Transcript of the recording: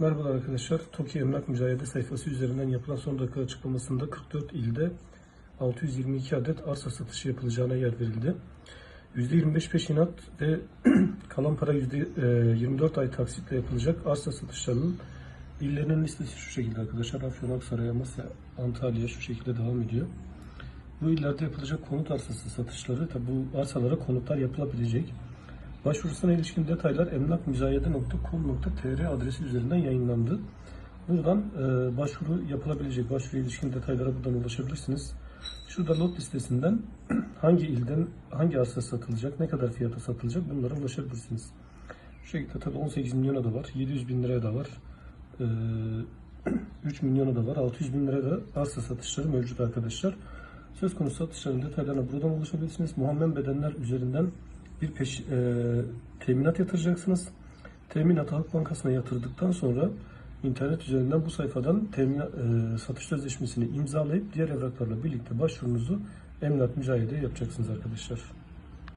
Merhabalar arkadaşlar. TOKİ Emlak Mücadele sayfası üzerinden yapılan son dakika açıklamasında 44 ilde 622 adet arsa satışı yapılacağına yer verildi. %25 peşinat ve kalan para %24 ay taksitle yapılacak arsa satışlarının illerinin listesi şu şekilde arkadaşlar. Afyon, Aksaray, Amasya, Antalya şu şekilde devam ediyor. Bu illerde yapılacak konut arsası satışları, tabi bu arsalara konutlar yapılabilecek. Başvurusuna ilişkin detaylar emlakmüzayede.com.tr adresi üzerinden yayınlandı. Buradan e, başvuru yapılabilecek, başvuru ilişkin detaylara buradan ulaşabilirsiniz. Şurada lot listesinden hangi ilden hangi arsa satılacak, ne kadar fiyata satılacak bunlara ulaşabilirsiniz. Şu şekilde tabi 18 milyona da var, 700 bin liraya da var, e, 3 milyona da var, 600 bin liraya da arsa satışları mevcut arkadaşlar. Söz konusu satışların detaylarına buradan ulaşabilirsiniz. Muhammed bedenler üzerinden bir peş, e, teminat yatıracaksınız. Teminatı Halk Bankası'na yatırdıktan sonra internet üzerinden bu sayfadan teminat, e, satış sözleşmesini imzalayıp diğer evraklarla birlikte başvurunuzu emlak mücadele yapacaksınız arkadaşlar.